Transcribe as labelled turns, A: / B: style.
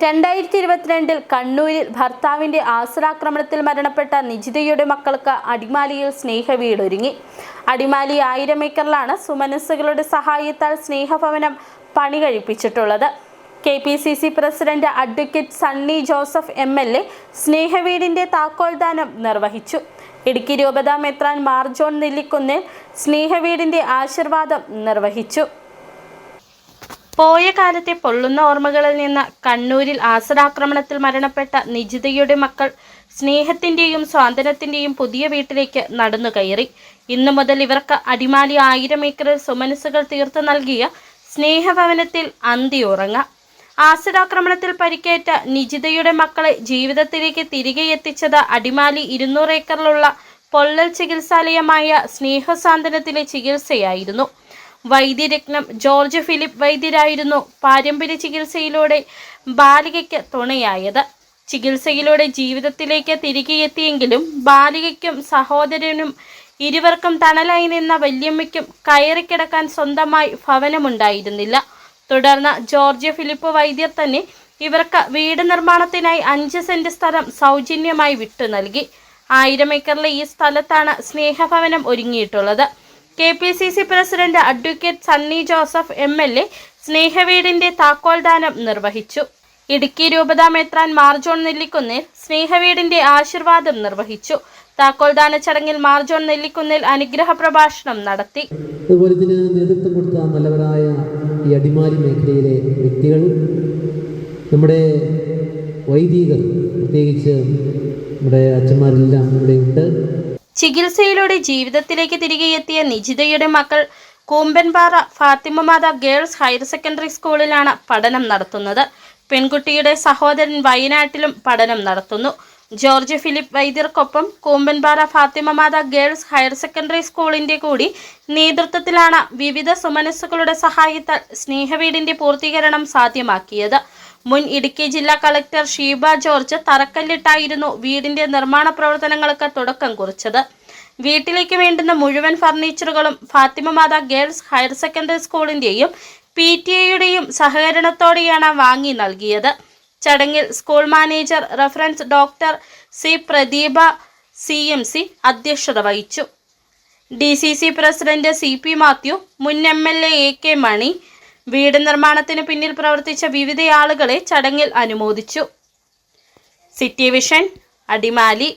A: രണ്ടായിരത്തി ഇരുപത്തിരണ്ടിൽ കണ്ണൂരിൽ ഭർത്താവിന്റെ ആസുരാക്രമണത്തിൽ മരണപ്പെട്ട നിജിതയുടെ മക്കൾക്ക് അടിമാലിയിൽ സ്നേഹവീടൊരുങ്ങി. അടിമാലി ആയിരം ഏക്കറിലാണ് സുമനസ്സുകളുടെ സഹായത്താൽ സ്നേഹഭവനം പണി കഴിപ്പിച്ചിട്ടുള്ളത് K P C C president advocate Sunny Joseph M L A സ്നേഹവീടിന്റെ താക്കോൽദാനം നിർവഹിച്ചു. ഇടുക്കി രൂപതാ മെത്രാൻ മാർജോൺ നെല്ലിക്കുന്നിൽ സ്നേഹവീടിന്റെ ആശീർവാദം നിർവഹിച്ചു. പോയ കാലത്തെ പൊള്ളുന്ന ഓർമ്മകളിൽ നിന്ന് കണ്ണൂരിൽ ആസടാക്രമണത്തിൽ മരണപ്പെട്ട നിജിതയുടെ മക്കൾ സ്നേഹത്തിന്റെയും സ്വാതന്ത്ര്യത്തിന്റെയും പുതിയ വീട്ടിലേക്ക് നടന്നു കയറി. ഇന്നു മുതൽ ഇവർക്ക് അടിമാലി ആയിരം ഏക്കറിൽ സുമനസ്സുകൾ തീർത്തു നൽകിയ സ്നേഹഭവനത്തിൽ അന്തി അന്തിയുറങ്ങാം ആസിഡാക്രമണത്തിൽ പരിക്കേറ്റ നിജിതയുടെ മക്കളെ ജീവിതത്തിലേക്ക് തിരികെ എത്തിച്ചത് അടിമാലി ഇരുന്നൂറ് ഏക്കറിലുള്ള പൊള്ളൽ ചികിത്സാലയമായ സ്നേഹസാന്ത്വനത്തിലെ ചികിത്സയായിരുന്നു. വൈദ്യരത്നം. ജോർജ് ഫിലിപ്പ് വൈദ്യരായിരുന്നു പാരമ്പര്യ ചികിത്സയിലൂടെ ബാലികയ്ക്ക് തുണയായത്. ചികിത്സയിലൂടെ ജീവിതത്തിലേക്ക് തിരികെ എത്തിയെങ്കിലും ബാലികയ്ക്കും സഹോദരനും ഇരുവർക്കും തണലായി നിന്ന വല്യമ്മയ്ക്കും കയറിക്കിടക്കാൻ സ്വന്തമായി ഭവനമുണ്ടായിരുന്നില്ല. തുടർന്ന് ജോർജ് ഫിലിപ്പ് വൈദ്യർ തന്നെ ഇവർക്ക് വീട് നിർമ്മാണത്തിനായി അഞ്ച് സെന്റ് സ്ഥലം സൗജന്യമായി വിട്ടു നൽകി. ആയിരം ഏക്കറിലെ ഈ സ്ഥലത്താണ് സ്നേഹഭവനം ഒരുങ്ങിയിട്ടുള്ളത്. K P C C president advocate Sunny Joseph M L A സ്നേഹവീടിന്റെ താക്കോൽദാനം നിർവഹിച്ചു. ഇടുക്കി രൂപതാ മേത്രാൻ മാർജോൺ നെല്ലിക്കുന്നിൽ സ്നേഹവീടിന്റെ ആശീർവാദം നിർവഹിച്ചു. താക്കോൽദാന ചടങ്ങിൽ മാർജോൺ നെല്ലിക്കുന്നിൽ അനുഗ്രഹ പ്രഭാഷണം നടത്തി.
B: അതുപോലെ ഇതിന് നേതൃത്വം കൊടുത്ത നല്ലവരായ ഈ അടിമാലി മേഖലയിലെ വ്യക്തികൾ നമ്മുടെ വൈദികർ പ്രത്യേകിച്ച് നമ്മുടെ അച്ഛന്മാരെല്ലാം ഇവിടെ ഉണ്ട്
A: ചികിത്സയിലൂടെ ജീവിതത്തിലേക്ക് തിരികെ എത്തിയ നിജിതയുടെ മക്കൾ Koombanpara Fathima Matha girls higher secondary സ്കൂളിലാണ് പഠനം നടത്തുന്നത്. പെൺകുട്ടിയുടെ സഹോദരൻ വയനാട്ടിലും പഠനം നടത്തുന്നു. George Philip വൈദ്യർക്കൊപ്പം Koombanpara Fathima Matha girls higher secondary സ്കൂളിന്റെ കൂടി നേതൃത്വത്തിലാണ് വിവിധ സുമനസ്സുകളുടെ സഹായത്താൽ സ്നേഹവീടിന്റെ പൂർത്തീകരണം സാധ്യമാക്കിയത്. മുൻ ഇടുക്കി ജില്ലാ കളക്ടർ ഷീബ ജോർജ് തറക്കല്ലിട്ടായിരുന്നു വീടിന്റെ നിർമ്മാണ പ്രവർത്തനങ്ങൾക്ക് തുടക്കം കുറിച്ചത്. വീട്ടിലേക്ക് വേണ്ടുന്ന മുഴുവൻ ഫർണിച്ചറുകളും Fathima Matha girls higher secondary സ്കൂളിന്റെയും P T എയുടെയും സഹകരണത്തോടെയാണ് വാങ്ങി നൽകിയത്. ചടങ്ങിൽ school manager reference doctor C Pradeepa C M C അധ്യക്ഷത വഹിച്ചു. D C C president C P Mathew മുൻ M L A K Mani വീട് നിർമ്മാണത്തിന് പിന്നിൽ പ്രവർത്തിച്ച വിവിധ ആളുകളെ ചടങ്ങിൽ അനുമോദിച്ചു. City vision Adimali